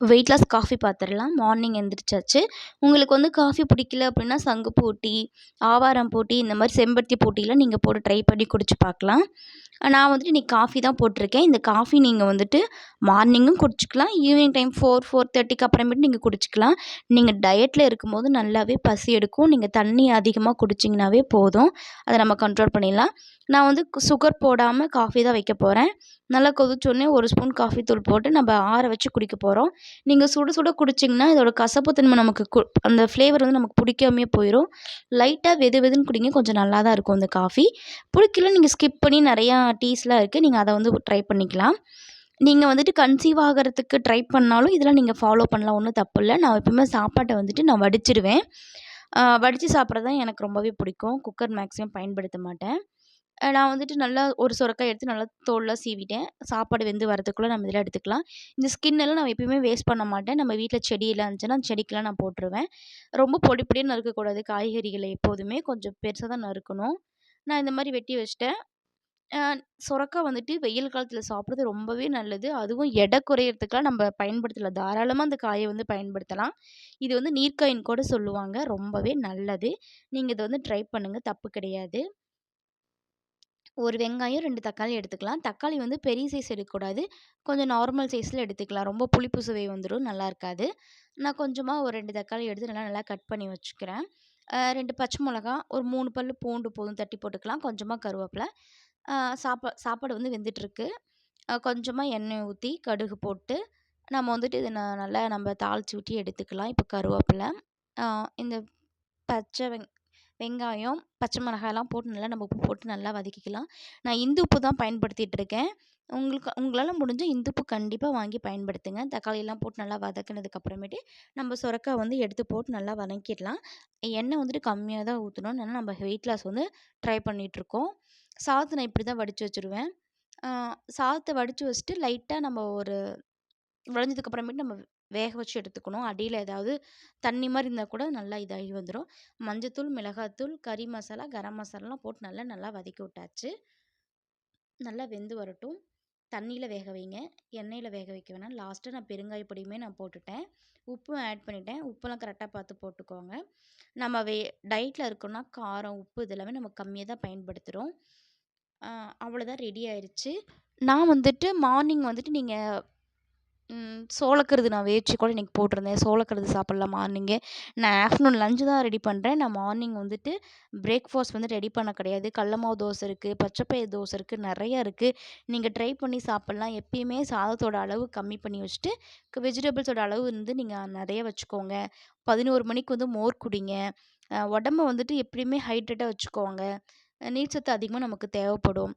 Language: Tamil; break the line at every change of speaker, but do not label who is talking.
வெயிட் லாஸ் காஃபி பார்த்துடலாம் மார்னிங் எழுந்திரிச்சாச்சு உங்களுக்கு வந்து காஃபி பிடிக்கல அப்படின்னா சங்குப்பூ டீ ஆவாரம் பூ டீ இந்த மாதிரி செம்பருத்தி பூ டீலாம் நீங்கள் போட்டு ட்ரை பண்ணி குடிச்சு பார்க்கலாம். நான் வந்துட்டு இன்றைக்கி காஃபி தான் போட்டிருக்கேன். இந்த காஃபி நீங்கள் வந்துட்டு மார்னிங்கும் குடிச்சிக்கலாம். ஈவினிங் டைம் ஃபோர் ஃபோர் தேர்ட்டிக்கு அப்புறமேட்டு நீங்கள் குடிச்சிக்கலாம். நீங்கள் டயட்டில் இருக்கும்போது நல்லாவே பசி எடுக்கும். நீங்கள் தண்ணி அதிகமாக குடிச்சிங்கனாவே போதும். அதை நம்ம கண்ட்ரோல் பண்ணிடலாம். நான் வந்து சுகர் போடாமல் காஃபி தான் வைக்க போகிறேன் நல்லா கொதிச்சோடனே ஒரு ஸ்பூன் காஃபி தூள் போட்டு நம்ம ஆற வச்சு குடிக்க போகிறோம் நீங்கள் சுட சுட குடிச்சிங்கன்னா இதோட கசப்புத்தன்மை நமக்கு கு அந்த ஃப்ளேவர் வந்து நமக்கு பிடிக்காமையே போயிடும் லைட்டாக வெது வெதுன்னு குடிங்க கொஞ்சம் நல்லா தான் இருக்கும் இந்த காஃபி பிடிக்கல நீங்கள் ஸ்கிப் பண்ணி நிறையா டீஸ்லாம் இருக்குது நீங்கள் அதை வந்து ட்ரை பண்ணிக்கலாம். நீங்கள் வந்துட்டு கன்சீவ் ஆகிறதுக்கு ட்ரை பண்ணாலும் இதெல்லாம் நீங்கள் ஃபாலோ பண்ணலாம் ஒன்றும் தப்பு இல்லை. நான் எப்பவுமே சாப்பாட்டை வந்துட்டு நான் வடிச்சிடுவேன் வடித்து சாப்பிட்றது தான் எனக்கு ரொம்பவே பிடிக்கும். குக்கர் மேக்ஸிமம் பயன்படுத்த மாட்டேன். நான் வந்துட்டு நல்லா ஒரு சுரக்காய் எடுத்து நல்லா தோல்லாம் சீவிட்டேன். சாப்பாடு வெந்து வரதுக்குள்ளே நம்ம இதில் எடுத்துக்கலாம். இந்த ஸ்கின்னெல்லாம் நான் எப்பயுமே வேஸ்ட் பண்ண மாட்டேன். நம்ம வீட்டில் செடியெல்லாம் இருந்துச்சுன்னா செடிக்கெலாம் நான் போட்டுருவேன். ரொம்ப பொடி பொடியாக நறுக்கக்கூடாது. காய்கறிகளை எப்போதுமே கொஞ்சம் பெருசாக தான் நறுக்கணும். நான் இந்த மாதிரி வெட்டி வச்சிட்டேன். சுரக்காய் வந்துட்டு வெயில் காலத்தில் சாப்பிட்றது ரொம்பவே நல்லது. அதுவும் எடை குறையிறதுக்கெலாம் நம்ம பயன்படுத்தலாம். தாராளமாக அந்த காயை வந்து பயன்படுத்தலாம். இது வந்து நீர்க்காயின்னு கூட சொல்லுவாங்க. ரொம்பவே நல்லது. நீங்கள் இதை வந்து ட்ரை பண்ணுங்கள் தப்பு கிடையாது. ஒரு வெங்காயம் ரெண்டு தக்காளி எடுத்துக்கலாம். தக்காளி வந்து பெரிய சைஸ் எடுக்கக்கூடாது. கொஞ்சம் நார்மல் சைஸில் எடுத்துக்கலாம். ரொம்ப புளிப்பு சுவை வந்துடும் நல்லா இருக்காது. நான் கொஞ்சமாக ஒரு ரெண்டு தக்காளி எடுத்து நல்லா நல்லா கட் பண்ணி வச்சுக்கிறேன். ரெண்டு பச்சை மிளகா ஒரு மூணு பல் பூண்டு போதும் தட்டி போட்டுக்கலாம். கொஞ்சமாக கருவேப்பிலை. சாப்பா சாப்பாடு வந்து வெந்துட்டுருக்கு. கொஞ்சமாக எண்ணெய் ஊற்றி கடுகு போட்டு நம்ம வந்துட்டு இதை நல்லா நம்ம தாளித்து ஊற்றி எடுத்துக்கலாம். இப்போ கருவேப்பிலை இந்த பச்சை வெங் வெங்காயம் பச்சை மிளகாயெல்லாம் போட்டு நல்லா நம்ம உப்பு போட்டு நல்லா வதக்கிக்கலாம். நான் இந்து உப்பு தான் பயன்படுத்திகிட்ருக்கேன் உங்களுக்கு உங்களால் முடிஞ்சால் இந்துப்பு கண்டிப்பாக வாங்கி பயன்படுத்துங்க. தக்காளியெல்லாம் போட்டு நல்லா வதக்கினதுக்கப்புறமேட்டு நம்ம சுரக்காய் வந்து எடுத்து போட்டு நல்லா வதக்கிடலாம். எண்ணெய் வந்துட்டு கம்மியாக தான் ஊற்றணும் ஏன்னா நம்ம வெயிட் லாஸ் வந்து ட்ரை பண்ணிகிட்ருக்கோம் சாதத்தை நான் இப்படி தான் வடித்து வச்சுருவேன். சாதத்தை வடித்து வச்சுட்டு லைட்டாக நம்ம ஒரு வளைஞ்சதுக்கப்புறமேட்டு நம்ம வேக வச்சு எடுத்துக்கணும். அடியில் ஏதாவது தண்ணி மாதிரி இருந்தால் கூட நல்லா இதாகி வந்துடும் மஞ்சத்தூள் மிளகாத்தூள் கறி மசாலா கரம் மசாலாலாம் போட்டு நல்லா நல்லா வதக்கி விட்டாச்சு. நல்லா வெந்து வரட்டும். தண்ணியில் வேக வைங்க. எண்ணெயில் வேக வைக்க வேணாம். லாஸ்ட்டாக நான் பெருங்காய பொடியுமே நான் போட்டுட்டேன். உப்பும் ஆட் பண்ணிட்டேன். உப்பெல்லாம் கரெக்டாக பார்த்து போட்டுக்கோங்க. நம்ம வே டயட்டில் இருக்கோன்னா காரம் உப்பு இதெல்லாமே நம்ம கம்மியாக தான் பயன்படுத்துகிறோம் அவ்வளோதான் ரெடி ஆயிடுச்சு நான் வந்துட்டு மார்னிங் வந்துட்டு நீங்கள் சோளக்கருது நான் வேவிச்சு கூட இன்றைக்கி போட்டிருந்தேன். சோளக்கருது சாப்பிட்லாம் மார்னிங்கே நான் ஆஃப்டர்நூன் லஞ்சு தான் ரெடி பண்ணுறேன் நான் மார்னிங் வந்துட்டு பிரேக்ஃபாஸ்ட் வந்து ரெடி பண்ண கிடையாது. கடல மாவு தோசை இருக்குது பச்சைப்பயிறு தோசை இருக்குது நிறையா இருக்குது நீங்கள் ட்ரை பண்ணி சாப்பிட்லாம். எப்பயுமே சாதத்தோட அளவு கம்மி பண்ணி வச்சுட்டு வெஜிடபிள்ஸோட அளவு வந்து நீங்கள் நிறைய வச்சுக்கோங்க. பதினோரு மணிக்கு வந்து மோர் குடிங்க. உடம்ப வந்துட்டு எப்படியுமே ஹைட்ரேட்டாக வச்சுக்கோங்க. நீர் சத்து அதிகமாக நமக்கு தேவைப்படும்.